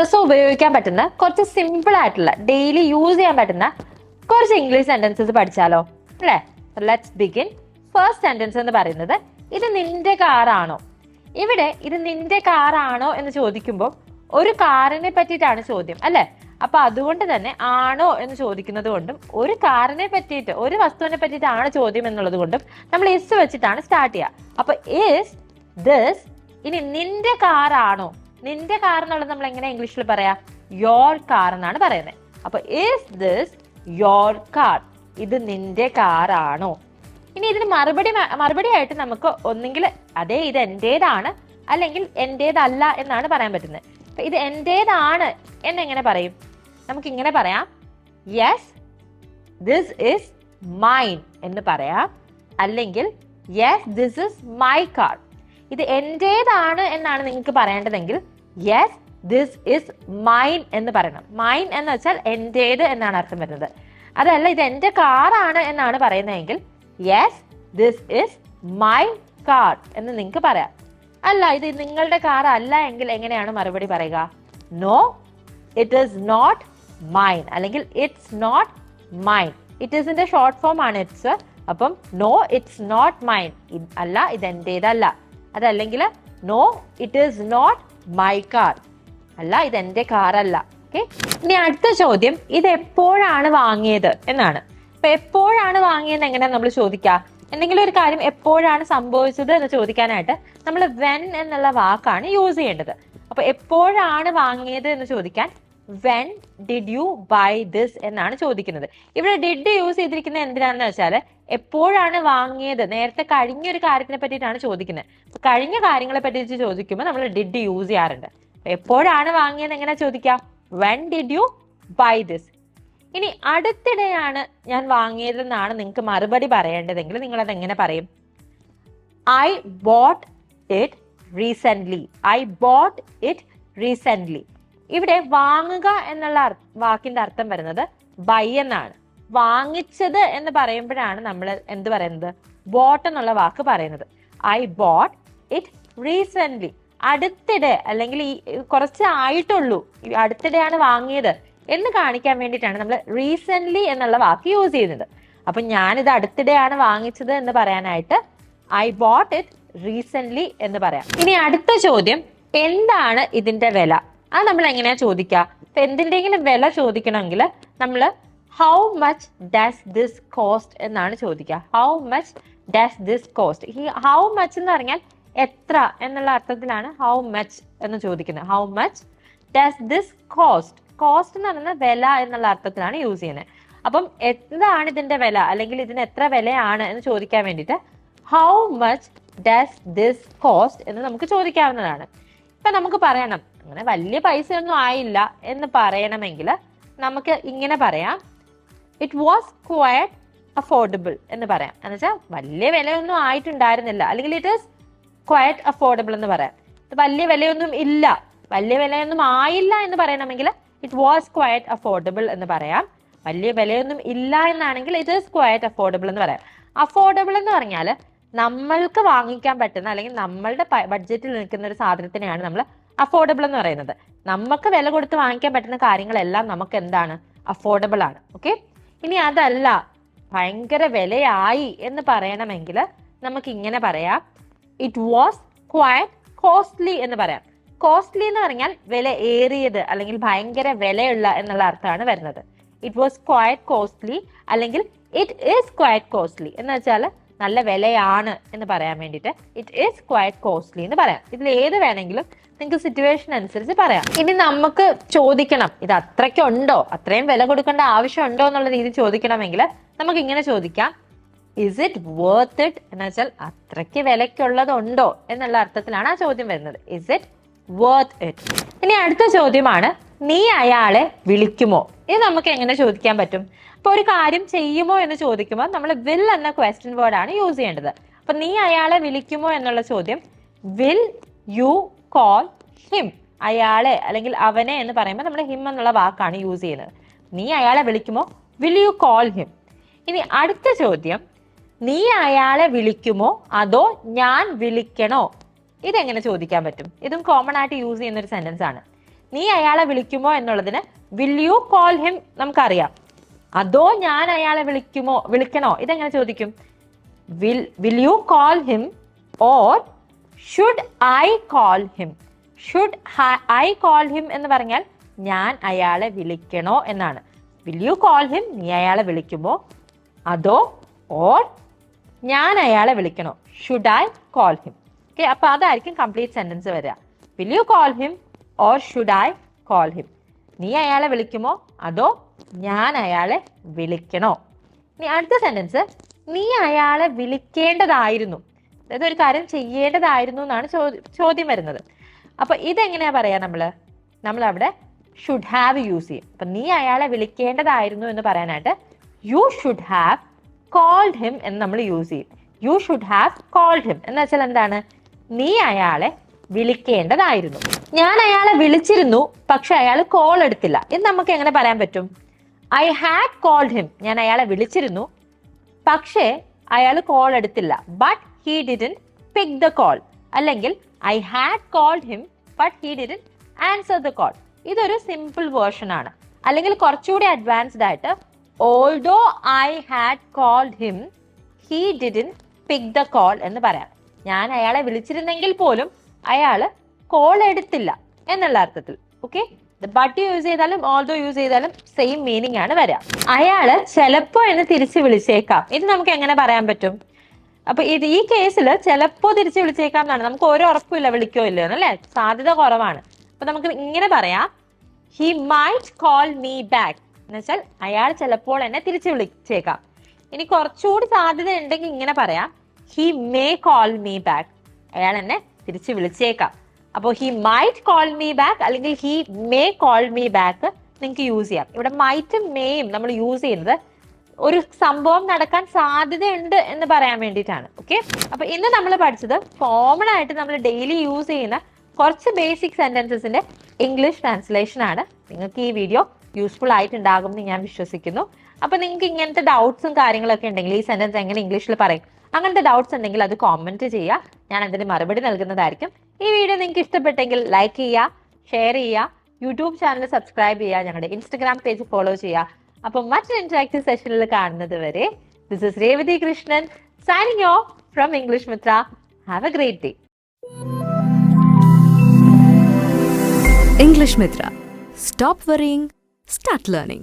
ദിവസം ഉപയോഗിക്കാൻ പറ്റുന്ന കുറച്ച് സിമ്പിൾ ആയിട്ടുള്ള ഡെയിലി യൂസ് ചെയ്യാൻ പറ്റുന്ന കുറച്ച് ഇംഗ്ലീഷ് സെന്റൻസസ് പഠിച്ചാലോ? അല്ലേ? ലെറ്റ്സ് ബിഗിൻ ഫസ്റ്റ് സെന്റൻസ് എന്ന് പറയുന്നത് ഇത് നിന്റെ കാറാണോ ഇവിടെ ഇത് നിന്റെ കാറാണോ എന്ന് ചോദിക്കുമ്പോൾ ഒരു കാറിനെ പറ്റിയിട്ടാണ് ചോദ്യം അല്ലേ? അപ്പൊ അതുകൊണ്ട് തന്നെ ആണോ എന്ന് ചോദിക്കുന്നത് കൊണ്ടും ഒരു കാറിനെ പറ്റിയിട്ട് ഒരു വസ്തുവിനെ പറ്റിയിട്ടാണ് ചോദ്യം എന്നുള്ളത് കൊണ്ടും നമ്മൾ ഇസ് വെച്ചിട്ടാണ് സ്റ്റാർട്ട് ചെയ്യുക. അപ്പൊ ഇസ് ദിസ് ഇനി നിന്റെ കാറാണോ നിന്റെ കാർ എന്നുള്ളത് നമ്മൾ എങ്ങനെ ഇംഗ്ലീഷിൽ പറയാ? യോർ കാർ എന്നാണ് പറയുന്നത് അപ്പൊ ഇസ് ദിസ് യോർ കാർ ഇത് നിന്റെ കാർ ആണോ? ഇനി ഇതിന് മറുപടി മറുപടി ആയിട്ട് നമുക്ക് ഒന്നെങ്കിൽ അതെ ഇത് എന്റേതാണ് അല്ലെങ്കിൽ എന്റേതല്ല എന്നാണ് പറയാൻ പറ്റുന്നത്. അപ്പൊ ഇത് എന്റേതാണ് എന്നെങ്ങനെ പറയും? നമുക്ക് ഇങ്ങനെ പറയാം. യെസ് ദിസ് ഇസ് മൈൻ എന്ന് പറയാം. അല്ലെങ്കിൽ yes this is my car ഇത് എന്റെതാണ് എന്നാണ് നിങ്ങൾക്ക് പറയേണ്ടതെങ്കിൽ യെസ് ദിസ് ഇസ് മൈൻ എന്ന് പറയണം. മൈൻ എന്ന് വെച്ചാൽ എന്റേത് എന്നാണ് അർത്ഥം വരുന്നത്. അതല്ല ഇത് എന്റെ കാറാണ് എന്നാണ് പറയുന്നതെങ്കിൽ yes this is my car എന്ന് നിങ്ങൾക്ക് പറയാം. അല്ല ഇത് നിങ്ങളുടെ കാർ അല്ല എങ്കിൽ എങ്ങനെയാണ് മറുപടി പറയുക? No it is not mine അല്ലെങ്കിൽ ഇറ്റ്സ് നോട്ട് മൈൻ ഇറ്റ് ഈസിന്റെ ഷോർട്ട് ഫോം ആണ് ഇറ്റ്സ് അപ്പം നോ ഇറ്റ്സ് നോട്ട് മൈൻ അല്ല ഇത് എന്റേതല്ല. അതല്ലെങ്കിൽ no it is not my car അല്ല ഇത് എന്റെ കാറല്ല ഓക്കെ ഇനി അടുത്ത ചോദ്യം ഇത് എപ്പോഴാണ് വാങ്ങിയത്? എന്നാണ്. അപ്പൊ എപ്പോഴാണ് വാങ്ങിയത് എങ്ങനെയാ നമ്മൾ ചോദിക്കുക? എന്തെങ്കിലും ഒരു കാര്യം എപ്പോഴാണ് സംഭവിച്ചത് എന്ന് ചോദിക്കാനായിട്ട് നമ്മൾ വെൻ എന്നുള്ള വാക്കാണ് യൂസ് ചെയ്യേണ്ടത്. അപ്പൊ എപ്പോഴാണ് വാങ്ങിയത് എന്ന് ചോദിക്കാൻ when did you buy this എന്നാണ് ചോദിക്കുന്നത്. ഇവിടെ ഡിഡ് യൂസ് ചെയ്തിരിക്കുന്നത് എന്തിനാണെന്ന് വെച്ചാൽ എപ്പോഴാണ് വാങ്ങിയത്? നേരത്തെ കഴിഞ്ഞ ഒരു കാര്യത്തിനെ പറ്റിയിട്ടാണ് ചോദിക്കുന്നത് കഴിഞ്ഞ കാര്യങ്ങളെ പറ്റി ചോദിക്കുമ്പോൾ നമ്മൾ ഡിഡ് യൂസ് ചെയ്യാറുണ്ട്? എപ്പോഴാണ് വാങ്ങിയത് എങ്ങനെ ചോദിക്കാം? When did you buy this ഇനി അടുത്തിടെയാണ് ഞാൻ വാങ്ങിയതെന്നാണ് നിങ്ങൾക്ക് മറുപടി പറയേണ്ടതെങ്കിൽ നിങ്ങൾ അത് എങ്ങനെ പറയും? I bought it recent I bought it recent ഇവിടെ വാങ്ങുക എന്നുള്ള വാക്കിന്റെ അർത്ഥം വരുന്നത് ബൈ എന്നാണ്. വാങ്ങിച്ചത് എന്ന് പറയുമ്പോഴാണ് നമ്മൾ എന്ത് പറയുന്നത്? ബോട്ട് എന്നുള്ള വാക്ക് പറയുന്നത്. ഐ ബോട്ട് ഇറ്റ് റീസെന്റ് അടുത്തിടെ അല്ലെങ്കിൽ ഈ കുറച്ച് ആയിട്ടുള്ളൂ. അടുത്തിടെയാണ് വാങ്ങിയത് എന്ന് കാണിക്കാൻ വേണ്ടിയിട്ടാണ് നമ്മൾ റീസെന്റ് എന്നുള്ള വാക്ക് യൂസ് ചെയ്യുന്നത്. അപ്പൊ ഞാനിത് അടുത്തിടെയാണ് വാങ്ങിച്ചത് എന്ന് പറയാനായിട്ട് ഐ ബോട്ട് ഇറ്റ് റീസെന്റ് എന്ന് പറയാം. ഇനി അടുത്ത ചോദ്യം എന്താണ് ഇതിന്റെ വില? അത് നമ്മൾ എങ്ങനെയാ ചോദിക്കുക? എന്തിന്റെങ്കിലും വില ചോദിക്കണമെങ്കിൽ നമ്മൾ how much does this cost എന്നാണ് ചോദിക്കുക. How much does this cost ഈ ഹൗ മച്ച് എന്ന് പറഞ്ഞാൽ എത്ര എന്നുള്ള അർത്ഥത്തിലാണ് ഹൗ മച്ച് എന്ന് ചോദിക്കുന്നത്. How much does this cost cost എന്ന് പറയുന്നത് വില എന്നുള്ള അർത്ഥത്തിലാണ് യൂസ് ചെയ്യുന്നത്. അപ്പം എന്താണ് ഇതിന്റെ വില? അല്ലെങ്കിൽ ഇതിന് എത്ര വിലയാണ് എന്ന് ചോദിക്കാൻ വേണ്ടിയിട്ട് how much does this cost എന്ന് നമുക്ക് ചോദിക്കാവുന്നതാണ്. ഇപ്പൊ നമുക്ക് പറയണം അങ്ങനെ വലിയ പൈസ ഒന്നും ആയില്ല എന്ന് പറയണമെങ്കിൽ നമുക്ക് ഇങ്ങനെ പറയാം. ഇറ്റ് വാസ് ക്വയറ്റ് അഫോർഡബിൾ എന്ന് പറയാം. എന്ന് വെച്ചാൽ വലിയ വിലയൊന്നും ആയിട്ടുണ്ടായിരുന്നില്ല. അല്ലെങ്കിൽ ഇറ്റ് ഈസ് ക്വയറ്റ് അഫോർഡബിൾ എന്ന് പറയാം. വലിയ വിലയൊന്നും ഇല്ല. വലിയ വിലയൊന്നും ആയില്ല എന്ന് പറയണമെങ്കിൽ ഇറ്റ് വാസ് ക്വയറ്റ് അഫോർഡബിൾ എന്ന് പറയാം. വലിയ വിലയൊന്നും ഇല്ല എന്നാണെങ്കിൽ ഇറ്റ് ഈസ് ക്വയറ്റ് അഫോർഡബിൾ എന്ന് പറയാം. അഫോർഡബിൾ എന്ന് പറഞ്ഞാൽ നമ്മൾക്ക് വാങ്ങിക്കാൻ പറ്റുന്ന അല്ലെങ്കിൽ നമ്മളുടെ ബഡ്ജറ്റിൽ നിൽക്കുന്ന ഒരു സാധനത്തിനെയാണ് നമ്മൾ അഫോർഡബിൾ എന്ന് പറയുന്നത്. നമുക്ക് വില കൊടുത്ത് വാങ്ങിക്കാൻ പറ്റുന്ന കാര്യങ്ങളെല്ലാം നമുക്ക് എന്താണ്? അഫോർഡബിൾ ആണ്. ഓക്കെ ഇനി അതല്ല. ഭയങ്കര വിലയായി എന്ന് പറയണമെങ്കിൽ നമുക്ക് ഇങ്ങനെ പറയാം. ഇറ്റ് വാസ് ക്വയറ്റ് കോസ്റ്റ്ലി എന്ന് പറയാം. കോസ്റ്റ്ലി എന്ന് പറഞ്ഞാൽ വില ഏറിയത് അല്ലെങ്കിൽ ഭയങ്കര വിലയുള്ള എന്നുള്ള അർത്ഥമാണ് വരുന്നത്. ഇറ്റ് വാസ് ക്വയറ്റ് കോസ്റ്റ്ലി അല്ലെങ്കിൽ ഇറ്റ് ഈസ് ക്വയറ്റ് കോസ്റ്റ്ലി എന്ന് വെച്ചാൽ നല്ല വിലയാണ് എന്ന് പറയാൻ വേണ്ടിയിട്ട്. ഇറ്റ് ഈസ് ക്വയറ്റ് കോസ്റ്റ്ലി എന്ന് പറയാം. ഇതിൽ ഏത് വേണമെങ്കിലും നിങ്ങൾക്ക് സിറ്റുവേഷൻ അനുസരിച്ച് പറയാം. ഇനി നമുക്ക് ചോദിക്കണം ഇത് അത്രയ്ക്കുണ്ടോ അത്രയും വില കൊടുക്കേണ്ട ആവശ്യമുണ്ടോ എന്നുള്ള രീതി ചോദിക്കണമെങ്കിൽ നമുക്ക് ഇങ്ങനെ ചോദിക്കാം. ഇസ് ഇറ്റ് വർത്ത് ഇറ്റ് എന്ന് വെച്ചാൽ അത്രയ്ക്ക് വിലക്കുള്ളതുണ്ടോ എന്നുള്ള അർത്ഥത്തിലാണ് ആ ചോദ്യം വരുന്നത്. ഇസ് ഇറ്റ് വർത്ത് ഇറ്റ് ഇനി അടുത്ത ചോദ്യമാണ് നീ അയാളെ വിളിക്കുമോ? ഇത് നമുക്ക് എങ്ങനെ ചോദിക്കാൻ പറ്റും? അപ്പൊ ഒരു കാര്യം ചെയ്യുമോ എന്ന് ചോദിക്കുമ്പോൾ നമ്മൾ വിൽ എന്ന ക്വസ്റ്റ്യൻ വേർഡ് ആണ് യൂസ് ചെയ്യേണ്ടത്. അപ്പൊ നീ അയാളെ വിളിക്കുമോ എന്നുള്ള ചോദ്യം വിൽ യു കോൾ ഹിം അയാളെ അല്ലെങ്കിൽ അവനെ എന്ന് പറയുമ്പോൾ നമ്മൾ ഹിം എന്നുള്ള വാക്കാണ് യൂസ് ചെയ്യുന്നത്. നീ അയാളെ വിളിക്കുമോ? വിൽ യു കോൾ ഹിം ഇനി അടുത്ത ചോദ്യം. നീ അയാളെ വിളിക്കുമോ? അതോ ഞാൻ വിളിക്കണോ? ഇതെങ്ങനെ ചോദിക്കാൻ പറ്റും? ഇതും കോമൺ ആയിട്ട് യൂസ് ചെയ്യുന്ന ഒരു സെന്റൻസ് ആണ്. നീ അയാളെ വിളിക്കുമോ എന്നുള്ളതിന് വിൽ യു കോൾ ഹിം നമുക്കറിയാം. അതോ ഞാൻ അയാളെ വിളിക്കുമോ? വിളിക്കണോ? ഇതെങ്ങനെ ചോദിക്കും? Will will you call him or should I call him should I call him എന്ന് പറഞ്ഞാൽ ഞാൻ അയാളെ വിളിക്കണോ എന്നാണ്. വിൽ യു കോൾ ഹിം നീ അയാളെ വിളിക്കുമോ? അതോ ഓർ ഞാൻ അയാളെ വിളിക്കണോ? Should I call him okay അപ്പൊ അതായിരിക്കും കംപ്ലീറ്റ് സെന്റൻസ് വരിക. Will you call him or should I call him നീ അയാളെ വിളിക്കുമോ? അതോ ഞാൻ അയാളെ വിളിക്കണോ? ഇനി അടുത്ത സെന്റൻസ് നീ അയാളെ വിളിക്കേണ്ടതായിരുന്നു. അതായത് ഒരു കാര്യം ചെയ്യേണ്ടതായിരുന്നു എന്നാണ് ചോദ്യം വരുന്നത്. അപ്പൊ ഇതെങ്ങനെയാ പറയാ നമ്മൾ? നമ്മൾ അവിടെ ഷുഡ് ഹാവ് യൂസ് ചെയ്യും. അപ്പൊ നീ അയാളെ വിളിക്കേണ്ടതായിരുന്നു എന്ന് പറയാനായിട്ട് you should have called him എന്ന് നമ്മൾ യൂസ് ചെയ്യും. You should have called him എന്ന് വെച്ചാൽ എന്താണ്? നീ അയാളെ വിളിക്കേണ്ടതായിരുന്നു. ഞാൻ അയാളെ വിളിച്ചിരുന്നു പക്ഷെ അയാൾ കോൾ എടുത്തില്ല. ഇത് നമുക്ക് എങ്ങനെ പറയാൻ പറ്റും? ഐ ഹാഡ് കോൾഡ് ഹിം ഞാൻ അയാളെ വിളിച്ചിരുന്നു പക്ഷേ അയാൾ കോൾ എടുത്തില്ല. But he didn't pick the call അല്ലെങ്കിൽ I had called him but he didn't answer the call ഇതൊരു സിമ്പിൾ വേർഷൻ ആണ്. അല്ലെങ്കിൽ കുറച്ചുകൂടി അഡ്വാൻസ്ഡ് ആയിട്ട് ഓൾഡോ I had called him he didn't pick the call എന്ന് പറയാം. ഞാൻ അയാളെ വിളിച്ചിരുന്നെങ്കിൽ പോലും അയാൾ കോൾ എടുത്തില്ല എന്നുള്ള അർത്ഥത്തിൽ. ഓക്കെ ബട്ട് യൂസ് ചെയ്താലും ഓൾഡോ യൂസ് ചെയ്താലും സെയിം മീനിങ് ആണ് വരിക അയാൾ ചിലപ്പോ എന്ന് തിരിച്ച് വിളിച്ചേക്കാം. ഇത് നമുക്ക് എങ്ങനെ പറയാൻ പറ്റും? അപ്പൊ ഇത് ഈ കേസിൽ ചിലപ്പോ തിരിച്ച് വിളിച്ചേക്കാം എന്നാണ് നമുക്ക് ഒരു ഉറപ്പില്ല വിളിക്കോ ഇല്ലയോ അല്ലേ? സാധ്യത കുറവാണ്. അപ്പൊ നമുക്ക് ഇങ്ങനെ പറയാം. He might call me back എന്ന് വെച്ചാൽ അയാൾ ചിലപ്പോൾ എന്നെ തിരിച്ച് വിളിച്ചേക്കാം. ഇനി കുറച്ചുകൂടി സാധ്യത ഉണ്ടെങ്കിൽ ഇങ്ങനെ പറയാം. He may call me back അയാൾ എന്നെ തിരിച്ച് വിളിച്ചേക്കാം. അപ്പോൾ he might call me back അല്ലെങ്കിൽ he may call me back നിങ്ങൾക്ക് യൂസ് ചെയ്യാം. ഇവിടെ മൈറ്റും മേയും നമ്മൾ യൂസ് ചെയ്യുന്നത് ഒരു സംഭവം നടക്കാൻ സാധ്യതയുണ്ട് എന്ന് പറയാൻ വേണ്ടിയിട്ടാണ് ഓക്കെ അപ്പൊ ഇന്ന് നമ്മൾ പഠിച്ചത് കോമൺ ആയിട്ട് നമ്മൾ ഡെയിലി യൂസ് ചെയ്യുന്ന കുറച്ച് ബേസിക് സെന്റൻസസിന്റെ ഇംഗ്ലീഷ് ട്രാൻസ്ലേഷൻ ആണ്. നിങ്ങൾക്ക് ഈ വീഡിയോ യൂസ്ഫുൾ ആയിട്ടുണ്ടാകും എന്ന് ഞാൻ വിശ്വസിക്കുന്നു. അപ്പൊ നിങ്ങൾക്ക് ഇങ്ങനത്തെ ഡൗട്ട്സും കാര്യങ്ങളൊക്കെ ഉണ്ടെങ്കിൽ ഈ സെന്റൻസ് എങ്ങനെ ഇംഗ്ലീഷിൽ പറയും? അങ്ങനത്തെ ഡൗട്ട്സ് ഉണ്ടെങ്കിൽ അത് കോമെന്റ് ചെയ്യുക. ഞാൻ അതിന് മറുപടി നൽകുന്നതായിരിക്കും. ഈ വീഡിയോ നിങ്ങൾക്ക് ഇഷ്ടപ്പെട്ടെങ്കിൽ ലൈക്ക് ചെയ്യുക ഷെയർ ചെയ്യുക യൂട്യൂബ് ചാനൽ സബ്സ്ക്രൈബ് ചെയ്യുക ഞങ്ങളുടെ ഇൻസ്റ്റഗ്രാം പേജ് ഫോളോ ചെയ്യുക. അപ്പം മറ്റൊരു ഇന്ററാക്റ്റീവ് സെഷനിൽ കാണുന്നത് വരെ this is Revathi Krishnan signing off from English Mitra have a great day English Mitra. Stop worrying, start learning.